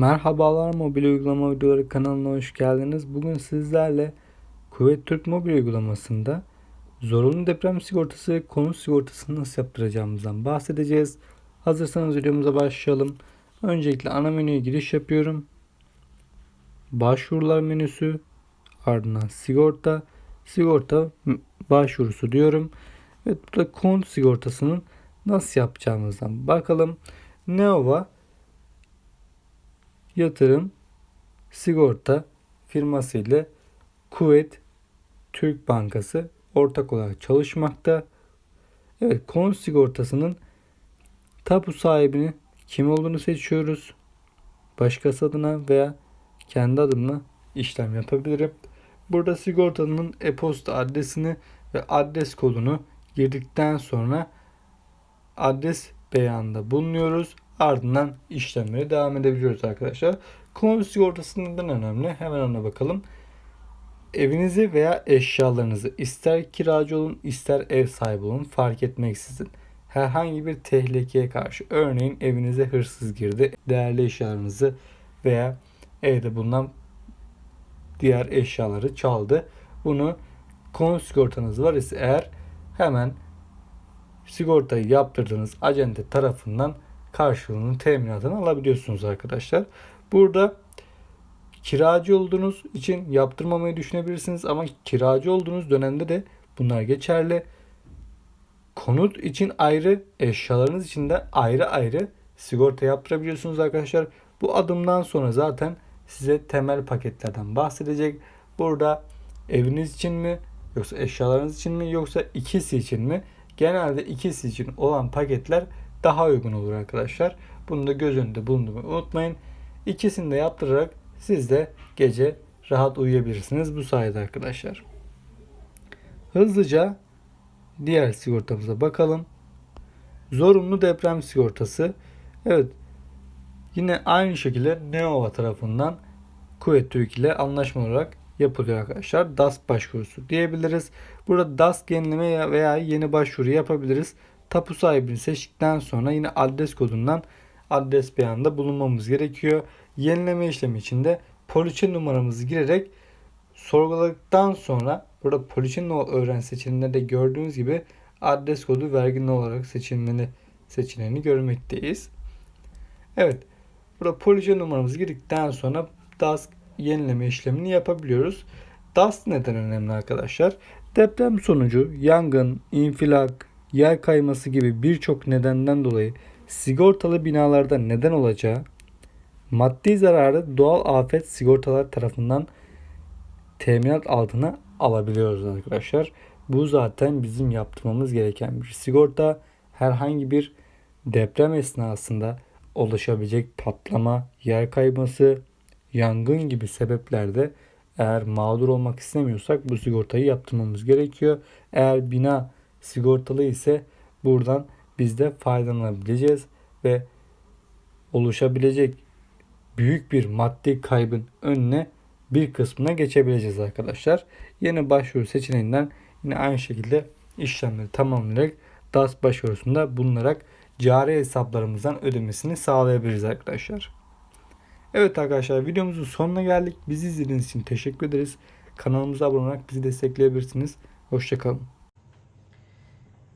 Merhabalar mobil uygulama videoları kanalına hoş geldiniz. Bugün sizlerle Kuvvet Türk mobil uygulamasında zorunlu deprem sigortası ve konut sigortasını nasıl yaptıracağımızdan bahsedeceğiz. Hazırsanız videomuza başlayalım. Öncelikle ana menüye giriş yapıyorum. Başvurular menüsü ardından sigorta sigorta başvurusu diyorum. Evet burada konut sigortasının nasıl yapacağımızdan bakalım. Neova yatırım sigorta firması ile Kuvvet Türk Bankası ortak olarak çalışmakta. Evet konut sigortasının tapu sahibini kim olduğunu seçiyoruz. Başkası adına veya kendi adımla işlem yapabilirim. Burada sigortanın e-posta adresini ve adres kodunu girdikten sonra adres beyanında bulunuyoruz. Ardından işlemlere devam edebiliyoruz arkadaşlar. Konut sigortası neden önemli? Hemen ona bakalım. Evinizi veya eşyalarınızı ister kiracı olun ister ev sahibi olun fark etmeksizin herhangi bir tehlikeye karşı örneğin evinize hırsız girdi değerli eşyalarınızı veya evde bulunan diğer eşyaları çaldı. Bunu konut sigortanız var ise eğer hemen sigortayı yaptırdığınız acente tarafından karşılığını teminatını alabiliyorsunuz arkadaşlar. Burada kiracı olduğunuz için yaptırmamayı düşünebilirsiniz ama kiracı olduğunuz dönemde de bunlar geçerli. Konut için ayrı, eşyalarınız için de ayrı ayrı sigorta yaptırabiliyorsunuz arkadaşlar. Bu adımdan sonra zaten size temel paketlerden bahsedecek. Burada eviniz için mi yoksa eşyalarınız için mi yoksa ikisi için mi? Genelde ikisi için olan paketler daha uygun olur arkadaşlar. Bunu da göz önünde bulundurmayı unutmayın. İkisini de yaptırarak siz de gece rahat uyuyabilirsiniz bu sayede arkadaşlar. Hızlıca diğer sigortamıza bakalım. Zorunlu deprem sigortası. Evet. Yine aynı şekilde Neova tarafından Kuvvet Türk ile anlaşma olarak yapılıyor arkadaşlar. DAS başvurusu diyebiliriz. Burada DAS yenileme veya yeni başvuru yapabiliriz. Tapu sahibini seçtikten sonra yine adres kodundan adres beyanında bulunmamız gerekiyor. Yenileme işlemi için de poliçe numaramızı girerek sorguladıktan sonra burada poliçe öğren seçeneğinde de gördüğünüz gibi adres kodu vergi olarak seçilmeli seçeneğini görmekteyiz. Evet. Burada poliçe numaramızı girdikten sonra DAS yenileme işlemini yapabiliyoruz. DAS neden önemli arkadaşlar? Deprem sonucu yangın, infilak, yer kayması gibi birçok nedenden dolayı sigortalı binalarda neden olacağı maddi zararı doğal afet sigortalar tarafından teminat altına alabiliyoruz arkadaşlar. Bu zaten bizim yaptırmamız gereken bir sigorta. Herhangi bir deprem esnasında oluşabilecek patlama, yer kayması, yangın gibi sebeplerde eğer mağdur olmak istemiyorsak bu sigortayı yaptırmamız gerekiyor. Eğer bina sigortalı ise buradan biz de faydalanabileceğiz ve oluşabilecek büyük bir maddi kaybın önüne bir kısmına geçebileceğiz arkadaşlar. Yeni başvuru seçeneğinden yine aynı şekilde işlemleri tamamlayarak DAS başvurusunda bulunarak cari hesaplarımızdan ödemesini sağlayabiliriz arkadaşlar. Evet arkadaşlar videomuzun sonuna geldik. Bizi izlediğiniz için teşekkür ederiz. Kanalımıza abone olarak bizi destekleyebilirsiniz. Hoşçakalın.